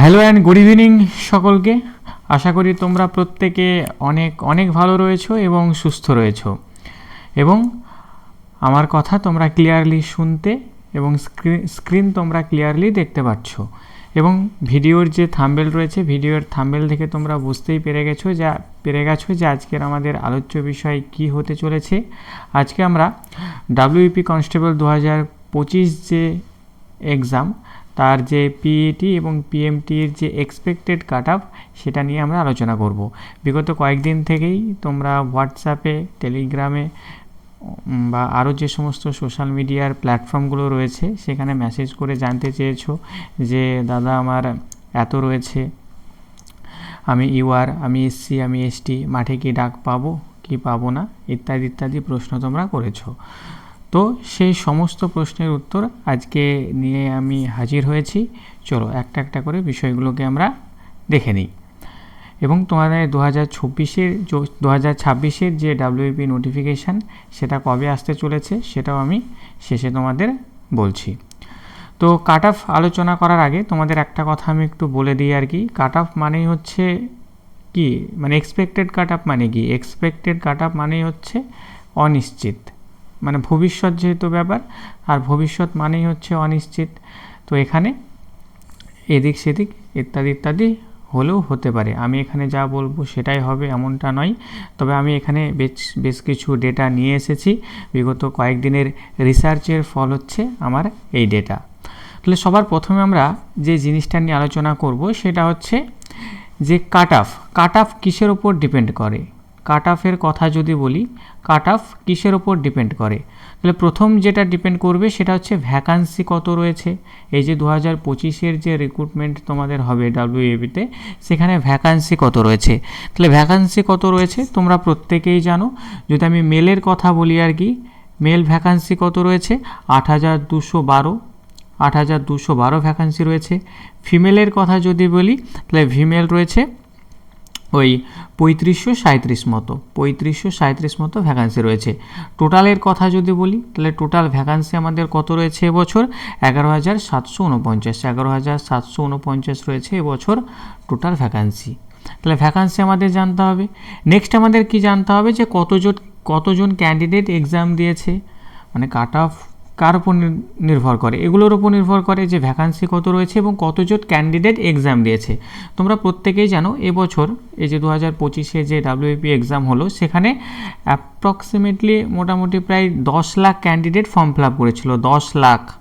Hello and good evening সকলকে। আশা করি তোমরা প্রত্যেকে অনেক অনেক ভালো রয়েছো এবং সুস্থ রয়েছো। এবং আমার কথা তোমরা ক্লিয়ারলি শুনতে এবং স্ক্রিন তোমরা ক্লিয়ারলি দেখতে পাচ্ছ। এবং ভিডিওর যে থাম্বেল রয়েছে, ভিডিওর থাম্বেল দেখে তোমরা বুঝতেই পেরে গেছো যা, পেরে গেছো যে আজকের আমাদের আলোচ্য বিষয় কি হতে চলেছে। আজকে আমরা ডাব্লিউপি কনস্টেবল দু হাজার পঁচিশ যে এক্সাম তার যে পিইটি এবং পিএমটির যে এক্সপেক্টেড কাট সেটা নিয়ে আমরা আলোচনা করব। বিগত কয়েকদিন থেকেই তোমরা হোয়াটসঅ্যাপে টেলিগ্রামে বা আরও যে সমস্ত সোশ্যাল মিডিয়ার প্ল্যাটফর্মগুলো রয়েছে, সেখানে মেসেজ করে জানতে চেয়েছো যে, দাদা, আমার এত রয়েছে। আমি ইউআর আমি এসসি আমি এসটি মাঠে কি ডাক পাবো, কি পাবো না? ইত্যাদি ইত্যাদি প্রশ্ন তোমরা করেছ। তো সেই সমস্ত প্রশ্নের উত্তর আজকে নিয়ে আমি হাজির হয়েছি। চলো একটা একটা করে বিষয়গুলোকে আমরা দেখে নিই। এবং তোমাদের দু হাজার চব্বিশের দু হাজার ছাব্বিশের যে ডাব্লিউপি নোটিফিকেশান, সেটা কবে আসতে চলেছে, সেটাও আমি শেষে তোমাদের বলছি। তো কাট অফ আলোচনা করার আগে তোমাদের একটা কথা আমি একটু বলে দিই আর কি। কাট অফ মানেই হচ্ছে কি? মানে এক্সপেক্টেড কাট অফ মানে কি? এক্সপেক্টেড কাট অফ মানেই হচ্ছে অনিশ্চিত। মানে ভবিষ্যৎ যেহেতু ব্যাপার, আর ভবিষ্যৎ মানেই হচ্ছে অনিশ্চিত। তো এখানে এদিক সেদিক ইত্যাদি ইত্যাদি হলেও হতে পারে। আমি এখানে যা বলব সেটাই হবে, এমনটা নয়। তবে আমি এখানে বেশ বেশ কিছু ডেটা নিয়ে এসেছি। বিগত কয়েকদিনের রিসার্চের ফল হচ্ছে আমার এই ডেটা তাহলে সবার প্রথমে আমরা যে জিনিসটা নিয়ে আলোচনা করব সেটা হচ্ছে যে কাট অফ কাট অফ কিসের ওপর ডিপেন্ড করে? কাট অফের কথা যদি বলি কাট অফ কিসের ওপর ডিপেন্ড করে? তাহলে প্রথম যেটা ডিপেন্ড করবে সেটা হচ্ছে ভ্যাকান্সি কত রয়েছে? এই যে দু হাজার পঁচিশের যে রিক্রুটমেন্ট তোমাদের হবে ডাব্লিউএবিতে সেখানে ভ্যাকান্সি কত রয়েছে? তাহলে ভ্যাকান্সি কত রয়েছে? তোমরা প্রত্যেকেই জানো। যদি আমি মেলের কথা বলি আর কি মেল ভ্যাকান্সি কত রয়েছে? আট হাজার দুশো বারো। আট হাজার দুশো বারো ভ্যাকান্সি রয়েছে। ফিমেলের কথা যদি বলি, তাহলে ফিমেল রয়েছে ওই পঁয়ত্রিশশো সাঁত্রিশ মতো, পঁয়ত্রিশশো সাঁত্রিশ মতো ভ্যাকান্সি রয়েছে। টোটালের কথা যদি বলি, তাহলে টোটাল ভ্যাকান্সি আমাদের কত রয়েছে এবছর? এগারো হাজার সাতশো উনপঞ্চাশ, এগারো হাজার সাতশো উনপঞ্চাশ রয়েছে এবছর টোটাল ভ্যাকান্সি তাহলে ভ্যাকান্সি আমাদের জানতে হবে। নেক্সট আমাদের কি জানতে হবে যে কতজন কতজন ক্যান্ডিডেট এক্সাম দিয়েছে? মানে কাট অফ কার উপর নির- নির্ভর করে? এগুলোর উপর নির্ভর করে যে ভ্যাকান্সি কত রয়েছে এবং কতজন ক্যান্ডিডেট এক্সাম দিয়েছে। তোমরা প্রত্যেকেই জানো, এবছর এই যে দু হাজার পঁচিশে যে ডাব্লিউপি এক্সাম হলো, সেখানে অ্যাপ্রক্সিমেটলি মোটামুটি প্রায় দশ lakh candidate form fill up করেছিল, দশ লাখ।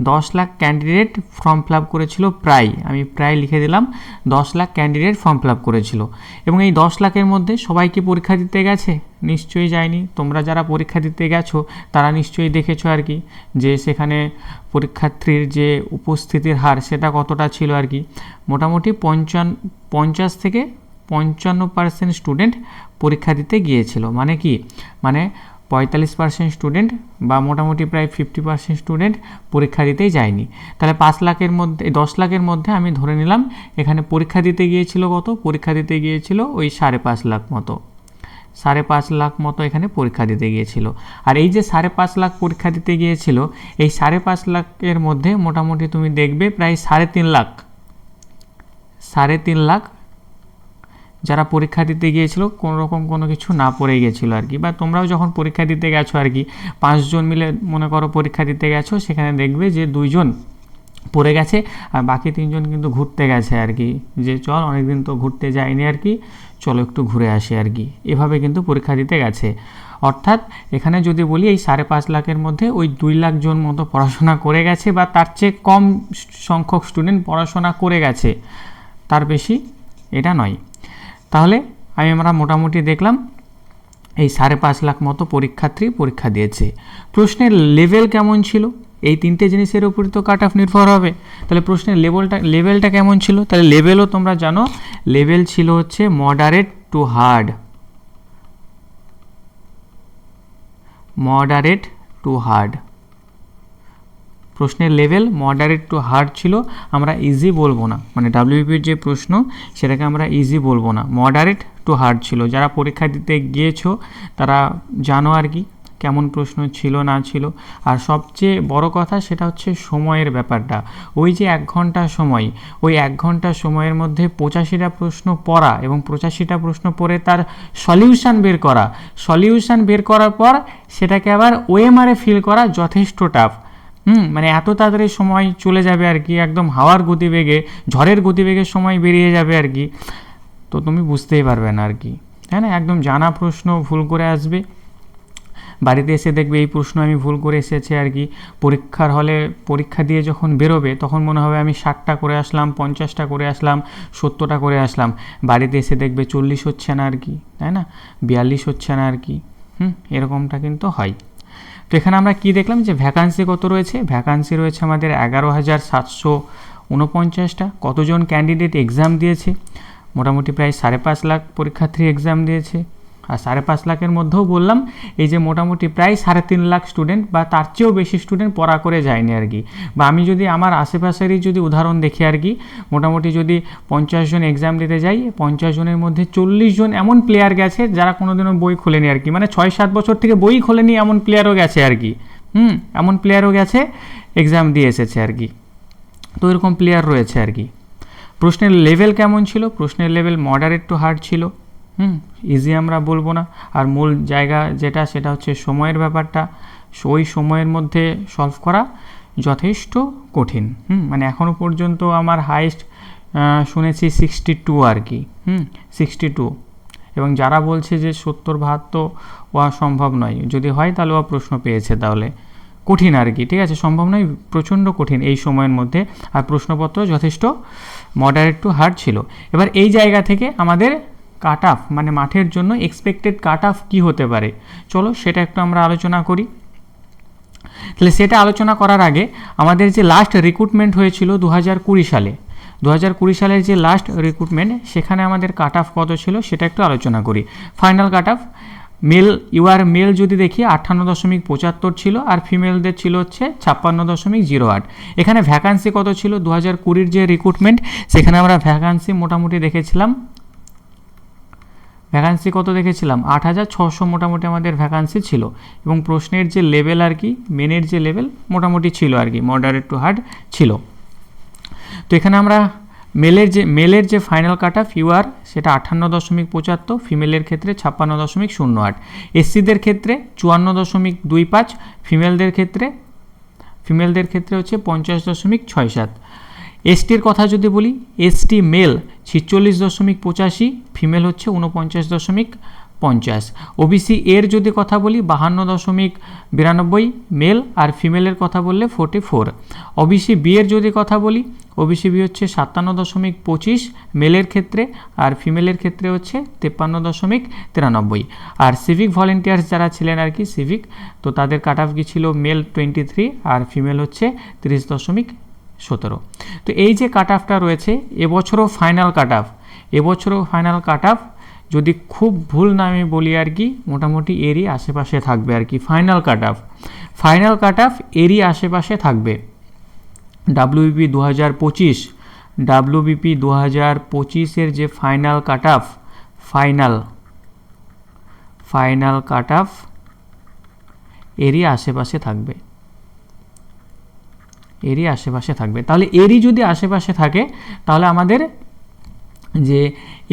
দশ lakh candidate form fill up করেছিল প্রায়, আমি প্রায় লিখে দিলাম, দশ lakh candidate form fill up করেছিল। এবং এই দশ লাখের মধ্যে সবাই কি পরীক্ষা দিতে গেছে? নিশ্চয়ই যায়নি। তোমরা যারা পরীক্ষা দিতে গেছো, তারা নিশ্চয়ই দেখেছ আর কি, যে সেখানে পরীক্ষার্থীর যে উপস্থিতির হার সেটা কতটা ছিল আর কি। মোটামুটি পঞ্চান্ন পঞ্চাশ থেকে পঞ্চান্ন পার্সেন্ট স্টুডেন্ট পরীক্ষা দিতে গিয়েছিল। মানে কি? মানে পঁয়তাল্লিশ পার্সেন্ট স্টুডেন্ট বা মোটামুটি প্রায় ফিফটি পার্সেন্ট স্টুডেন্ট পরীক্ষা দিতেই যায়নি। তাহলে পাঁচ লাখের মধ্যে দশ লাখের মধ্যে আমি ধরে নিলাম, এখানে পরীক্ষা দিতে গিয়েছিল কত? পরীক্ষা দিতে গিয়েছিল ওই সাড়ে পাঁচ লাখ মতো। সাড়ে পাঁচ লাখ মতো এখানে পরীক্ষা দিতে গিয়েছিল। আর এই যে সাড়ে পাঁচ লাখ পরীক্ষা দিতে গিয়েছিল, এই সাড়ে পাঁচ লাখের মধ্যে মোটামুটি তুমি দেখবে প্রায় সাড়ে তিন লাখ। সাড়ে তিন লাখ যারা পরীক্ষা দিতে গিয়েছিল কোনো রকম কোনো কিছু না পড়ে গেছিল আর কি। বা তোমরাও যখন পরীক্ষা দিতে গেছো আর কি, পাঁচজন মিলে মনে করো পরীক্ষা দিতে গেছো, সেখানে দেখবে যে দুইজন পড়ে গেছে আর বাকি তিনজন কিন্তু ঘুরতে গেছে আর কি। যে চল অনেকদিন তো ঘুরতে যায়নি আর কি, চলো একটু ঘুরে আসি আর কি। এভাবে কিন্তু পরীক্ষা দিতে গেছে। অর্থাৎ এখানে যদি বলি, এই সাড়ে পাঁচ লাখের মধ্যে ওই দুই লাখ জন মতো পড়াশোনা করে গেছে বা তার চেয়ে কম সংখ্যক স্টুডেন্ট পড়াশোনা করে গেছে। তার বেশি এটা নয়। তাহলে আমি আমরা মোটামুটি দেখলাম এই সাড়ে পাঁচ লাখ মতো পরীক্ষার্থী পরীক্ষা দিয়েছে। প্রশ্নের লেভেল কেমন ছিল? এই তিনটে জিনিসের উপর তো কাট অফ নির্ভর হবে। তাহলে প্রশ্নের লেভেলটা লেভেলটা কেমন ছিল? তাহলে লেভেলও তোমরা জানো লেভেল ছিল হচ্ছে moderate to hard moderate to hard প্রশ্নের লেভেল মডারেট টু হার্ড ছিল, আমরা ইজি বলব না। মানে ডাব্লিউপির যে প্রশ্ন, সেটাকে আমরা ইজি বলব না। মডারেট টু হার্ড ছিল। যারা পরীক্ষা দিতে গিয়েছো, তারা জানো আর কি কেমন প্রশ্ন ছিল, না ছিল। আর সবচেয়ে বড় কথা সেটা হচ্ছে সময়ের ব্যাপারটা। ওই যে এক ঘণ্টা সময়, ওই এক ঘণ্টা সময়ের মধ্যে পঁচাশিটা প্রশ্ন পড়া এবং পঁচাশিটা প্রশ্ন পড়ে তার সলিউশন বের করা। সলিউশন বের করার পর সেটাকে আবার ওএমআরে ফিল করা যথেষ্ট টাফ হুম মানে এত তাড়াতাড়ি সময় চলে যাবে আর কি, একদম হাওয়ার গতিবেগে, ঝড়ের গতিবেগের সময় বেরিয়ে যাবে আর কি। তো তুমি বুঝতেই পারবে না আর কি। তাই না? একদম জানা প্রশ্ন, ভুল করে আসবে। বাড়িতে এসে দেখবে এই প্রশ্ন আমি ভুল করে এসেছি আর কি। পরীক্ষার হলে পরীক্ষা দিয়ে যখন বেরোবে, তখন মনে হবে আমি ষাটটা করে আসলাম, পঞ্চাশটা করে আসলাম, সত্তরটা করে আসলাম। বাড়িতে এসে দেখবে চল্লিশ হচ্ছে না আর কি, তাই না? বিয়াল্লিশ হচ্ছে না আর কি। হুম, এরকমটা কিন্তু হয়। তো এখানে আমরা কি দেখলাম যে ভ্যাকান্সি কত রয়েছে? ভ্যাকান্সি রয়েছে আমাদের এগারো হাজার সাতশো উনপঞ্চাশটা। কতজন ক্যান্ডিডেট এক্সাম দিয়েছে? মোটামুটি প্রায় সাড়ে পাঁচ লাখ পরীক্ষার্থী এক্সাম দিয়েছে। আর সাড়ে পাঁচ লাখের মধ্যেও বললাম, এই যে মোটামুটি প্রায় সাড়ে তিন লাখ স্টুডেন্ট বা তার চেয়েও বেশি স্টুডেন্ট পড়া করে যায়নি আর কি। বা আমি যদি আমার আশেপাশেরই যদি উদাহরণ দেখি আর কি, মোটামুটি যদি পঞ্চাশ জন এক্সাম দিতে যাই, পঞ্চাশ জনের মধ্যে চল্লিশ জন এমন প্লেয়ার গেছে যারা কোনোদিনও বই খোলেনি আর কি। মানে ছয় সাত বছর থেকে বই খোলেনি এমন প্লেয়ারও গেছে আর কি। হুম, এমন প্লেয়ারও গেছে এক্সাম দিয়ে এসেছে আর কি। তো এরকম প্লেয়ার রয়েছে আর কি। প্রশ্নের লেভেল কেমন ছিল? প্রশ্নের লেভেল মডারেট টু হার্ড ছিল। হুম ইজি আমরা বলব না। আর মূল জায়গা যেটা, সেটা হচ্ছে সময়ের ব্যাপারটা। ওই সময়ের মধ্যে সলভ করা যথেষ্ট কঠিন। হুম মানে এখনও পর্যন্ত আমার হাইস্ট শুনেছি সিক্সটি টু আর কি। হুম সিক্সটি টু এবং যারা বলছে যে সত্তর, বাহাত্তর হওয়া সম্ভব নয়। যদি হয় তাহলে ও প্রশ্ন পেয়েছে তাহলে। কঠিন আর কি, ঠিক আছে? সম্ভব নয়, প্রচণ্ড কঠিন এই সময়ের মধ্যে। আর প্রশ্নপত্র যথেষ্ট মডারেট টু হার্ড ছিল। এবার এই জায়গা থেকে আমাদের কাট অফ মানে মাঠের জন্য এক্সপেক্টেড কাট অফ কী হতে পারে? চলো সেটা একটু আমরা আলোচনা করি। তাহলে সেটা আলোচনা করার আগে আমাদের যে লাস্ট রিক্রুটমেন্ট হয়েছিল দু হাজার কুড়ি সালে দু হাজার কুড়ি সালের যে লাস্ট রিক্রুটমেন্ট সেখানে আমাদের কাট অফ কত ছিল সেটা একটু আলোচনা করি। Final cut off male UR male যদি দেখি আটান্ন দশমিক পঁচাত্তর ছিল আর ফিমেলদের ছিল হচ্ছে ছাপ্পান্ন দশমিক জিরো আট। এখানে ভ্যাকান্সি কত ছিল? দু হাজার কুড়ির যে রিক্রুটমেন্ট সেখানে আমরা ভ্যাকান্সি মোটামুটি দেখেছিলাম ভ্যাকান্সি কত দেখেছিলাম? আট হাজার ছশো মোটামুটি আমাদের ভ্যাকান্সি ছিল। এবং প্রশ্নের যে লেভেল আর কি মেনের যে লেভেল মোটামুটি ছিল আর কি মডারেট টু হার্ড ছিল। তো এখানে আমরা মেলের যে মেলের যে ফাইনাল কাট অফ ইউআর সেটা আঠান্ন দশমিক পঁচাত্তর ফিমেলের ক্ষেত্রে ছাপ্পান্ন দশমিক শূন্য আট। এসসিদের ক্ষেত্রে চুয়ান্ন দশমিক দুই পাঁচ ফিমেলদের ক্ষেত্রে ফিমেলদের ক্ষেত্রে হচ্ছে পঞ্চাশ দশমিক ছয় সাত। এসটির কথা যদি বলি এসটি মেল ছিচল্লিশ দশমিক পঁচাশি ফিমেল হচ্ছে উনপঞ্চাশ দশমিক পঞ্চাশ। ওবিসি এর যদি কথা বলি, বাহান্ন দশমিক বিরানব্বই মেল আর ফিমেলের কথা বললে ফোর্টি ফোর ওবিসি বি এর যদি কথা বলি ওবিসি বি হচ্ছে সাতান্ন দশমিক পঁচিশ মেলের ক্ষেত্রে আর ফিমেলের ক্ষেত্রে হচ্ছে তেপ্পান্ন দশমিক তিরানব্বই। আর সিভিক ভলেন্টিয়ার্স যারা ছিলেন আর কি সিভিক তো তাদের কাট অফ ছিল? মেল টোয়েন্টি থ্রি আর ফিমেল হচ্ছে তিরিশ দশমিক সতেরো। তো এই যে কাট অফটা রয়েছে, এবছরও ফাইনাল কাট অফ এবছরও ফাইনাল কাট অফ যদি খুব ভুল না আমি বলি আর কি, মোটামুটি এরই আশেপাশে থাকবে আর কি final cut off final cut off এরই আশেপাশে থাকবে। ডাব্লিউবিপি দু হাজার পঁচিশ ডাব্লিউবিপি দু হাজার পঁচিশের যে final cut off final final cut off এরই আশেপাশে থাকবে। এরই আশেপাশে থাকবে। তাহলে এরই যদি আশেপাশে থাকে, তাহলে আমাদের যে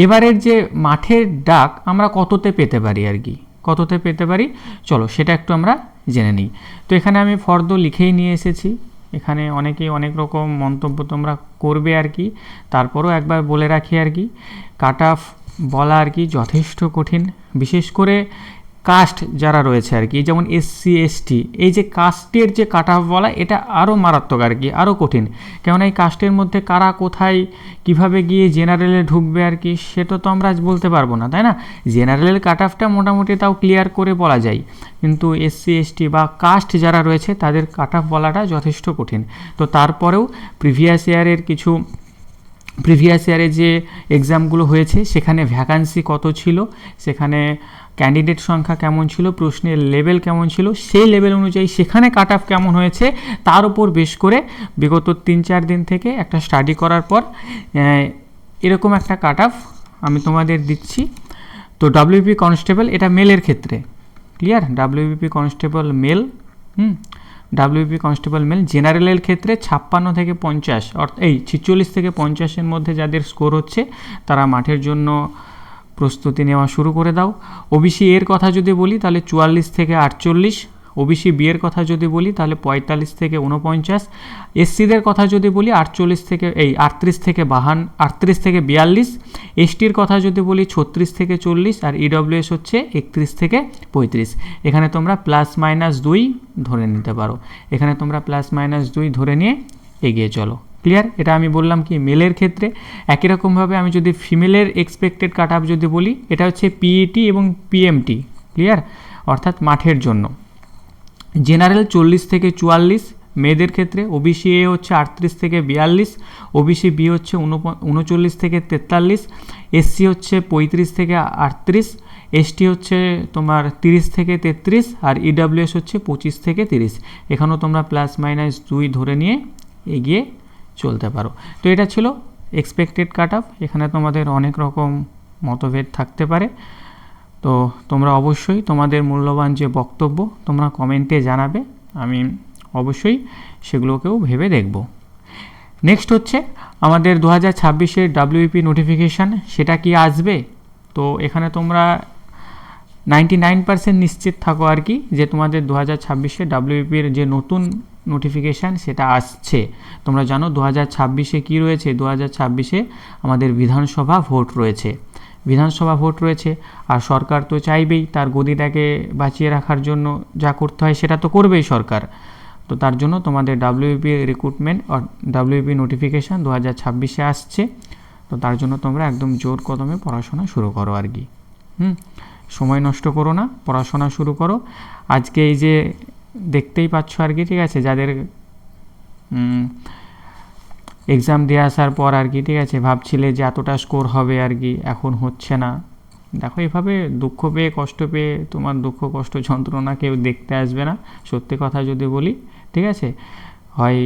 এবারের যে মাঠের ডাক আমরা কততে পেতে পারি আর কি? কততে পেতে পারি? চলো সেটা একটু আমরা জেনে নিই। তো এখানে আমি ফর্দ লিখেই নিয়ে এসেছি। এখানে অনেকেই অনেক রকম মন্তব্য তোমরা করবে আর কি। তারপরও একবার বলে রাখি আর কি, কাট অফ বলা আর কি যথেষ্ট কঠিন। বিশেষ করে কাস্ট যারা রয়েছে আর কি যেমন এসসি এসটি এই যে কাস্টের যে কাট অফ বলা, এটা আরও মারাত্মক আর কি, আরও কঠিন। কেননা এই কাস্টের মধ্যে কারা কোথায়, কীভাবে গিয়ে জেনারেলে ঢুকবে আর কি সেটা তো আমরা আজ বলতে পারব না, তাই না? জেনারেলের কাট অফটা মোটামুটি তাও ক্লিয়ার করে বলা যায়। কিন্তু এসসি এসটি বা কাস্ট যারা রয়েছে, তাদের কাট অফ বলাটা যথেষ্ট কঠিন। তো তারপরেও প্রিভিয়াস ইয়ারের কিছু প্রিভিয়াস ইয়ারে যে এক্সামগুলো হয়েছে, সেখানে ভ্যাকান্সি কত ছিল, সেখানে ক্যান্ডিডেট সংখ্যা কেমন ছিল, প্রশ্নের লেভেল কেমন ছিল, সেই লেভেল অনুযায়ী সেখানে কাট অফ কেমন হয়েছে, তার উপর বেশ করে বিগত তিন চার দিন থেকে একটা স্টাডি করার পর এরকম একটা কাট অফ আমি তোমাদের দিচ্ছি। তো ডাব্লিউপি কনস্টেবল এটা মেলের ক্ষেত্রে ক্লিয়ার ডাব্লিউবিপি কনস্টেবল মেল হুম? ডাব্লিউপি কনস্টেবল মেল জেনারেলের ক্ষেত্রে ছাপ্পান্ন থেকে পঞ্চাশ অর্থাৎ এই ছিচল্লিশ থেকে পঞ্চাশের মধ্যে যাদের স্কোর হচ্ছে, তারা মাঠের জন্য প্রস্তুতি নেওয়া শুরু করে দাও। ওবিসি এর কথা যদি বলি, তাহলে চুয়াল্লিশ থেকে আটচল্লিশ। ওবিসি বি এর কথা যদি বলি, তাহলে পঁয়তাল্লিশ থেকে উনপঞ্চাশ এসসিদের কথা যদি বলি, আটচল্লিশ থেকে, এই আটত্রিশ থেকে বাহান, আটত্রিশ থেকে বিয়াল্লিশ। এসটির কথা যদি বলি, ছত্রিশ থেকে চল্লিশ। আর ইডব্লিউএস হচ্ছে একত্রিশ থেকে পঁয়ত্রিশ। এখানে তোমরা প্লাস মাইনাস দুই ধরে নিতে পারো। এখানে তোমরা প্লাস মাইনাস দুই ধরে নিয়ে এগিয়ে চলো। ক্লিয়ার এটা আমি বললাম কি মেলের ক্ষেত্রে একই রকমভাবে আমি যদি ফিমেলের এক্সপেক্টেড কাট আপ যদি বলি, এটা হচ্ছে পিইটি এবং পিএমটি ক্লিয়ার অর্থাৎ মাঠের জন্য। জেনারেল চল্লিশ থেকে চুয়াল্লিশ, মেয়েদের ক্ষেত্রে ওবিসি এ হচ্ছে আটত্রিশ থেকে বিয়াল্লিশ ওবিসি বি হচ্ছে উনচল্লিশ থেকে তেতাল্লিশ এসসি হচ্ছে পঁয়ত্রিশ থেকে আটত্রিশ এসটি হচ্ছে তোমার তিরিশ থেকে তেত্রিশ, আর ইডাব্লিউএস হচ্ছে পঁচিশ থেকে তিরিশ। এখানেও তোমরা প্লাস মাইনাস দুই ধরে নিয়ে এগিয়ে চলতে পারো। তো এটা ছিল এক্সপেক্টেড কাট অফ এখানে তোমাদের অনেক রকম মতভেদ থাকতে পারে। তো তোমরা অবশ্যই তোমাদের মূল্যবান যে বক্তব্য তোমরা কমেন্টে জানাবে। আমি অবশ্যই সেগুলোকেও ভেবে দেখব। নেক্সট হচ্ছে আমাদের দু হাজার ছাব্বিশের ডাব্লিউপি নোটিফিকেশান সেটা কি আসবে? তো এখানে তোমরা নাইনটি নাইন পার্সেন্ট নিশ্চিত থাকো আর কি যে তোমাদের দু হাজার ছাব্বিশে ডাব্লিউপির যে নতুন নোটিফিকেশান সেটা আসছে। তোমরা জানো দু হাজার ছাব্বিশে কী রয়েছে? দু হাজার ছাব্বিশে আমাদের বিধানসভা ভোট রয়েছে। বিধানসভা ভোট রয়েছে, আর সরকার তো চাইবেই তার গদিটাকে বাঁচিয়ে রাখার জন্য যা করতে হয় সেটা তো করবেই সরকার। তো তার জন্য তোমাদের ডাব্লিউপি রিক্রুটমেন্ট ডাব্লিউপি নোটিফিকেশান দু হাজার ছাব্বিশে আসছে। তো তার জন্য তোমরা একদম জোর কদমে পড়াশোনা শুরু করো আর কি। হুম? সময় নষ্ট করো না, পড়াশোনা শুরু করো। আজকে এই যে দেখতেই পাচ্ছ আর কি, ঠিক আছে? যাদের এক্সাম দিয়ে আসার পর আর কি, ঠিক আছে? ভাবছিলে যে এতটা স্কোর হবে আর কি, এখন হচ্ছে না। দেখো, এভাবে দুঃখ পেয়ে, কষ্ট পেয়ে, তোমার দুঃখ, কষ্ট, যন্ত্রণা কেউ দেখতে আসবে না। সত্যি কথা যদি বলি, ঠিক আছে? হয়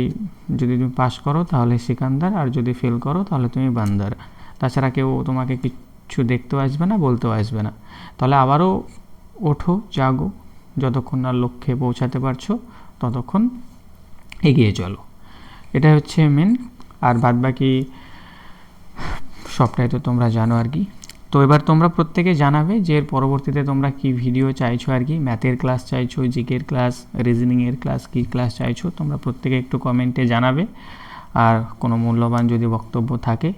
যদি তুমি পাস করো, তাহলে সিকান্দার, আর যদি ফেল করো, তাহলে তুমি বান্দার। তাছাড়া কেউ তোমাকে কিচ্ছু দেখতেও আসবে না, বলতেও আসবে না। তাহলে আবারও ওঠো, জাগো যতক্ষণ না লক্ষ্যে পৌঁছাতে পারছ, ততক্ষণ এগিয়ে চলো। এটা হচ্ছে মেন আর বাদ বাকি সবটাই তো তোমরা জানো আর কি। তো এবার তোমরা প্রত্যেকে জানাবে যে এর পরবর্তীতে তোমরা কি ভিডিও চাইছো আর কি। ম্যাথের ক্লাস চাইছো জিকের ক্লাস রিজনিংয়ের ক্লাস কী ক্লাস চাইছো, তোমরা প্রত্যেকে একটু কমেন্টে জানাবে। আর কোনো মূল্যবান যদি বক্তব্য থাকে,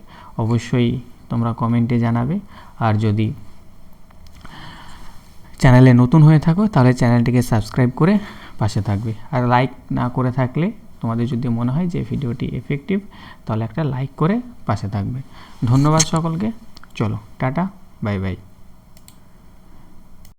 অবশ্যই তোমরা কমেন্টে জানাবে। আর যদি চ্যানেলে নতুন হয়ে থাকো, তাহলে চ্যানেলটিকে সাবস্ক্রাইব করে পাশে থাকবে। আর লাইক না করে থাকলে তোমাদের যদি মনে হয় যে ভিডিওটি এফেক্টিভ তাহলে একটা লাইক করে পাশে থাকবে। ধন্যবাদ সকলকে। চলো, টাটা বাই বাই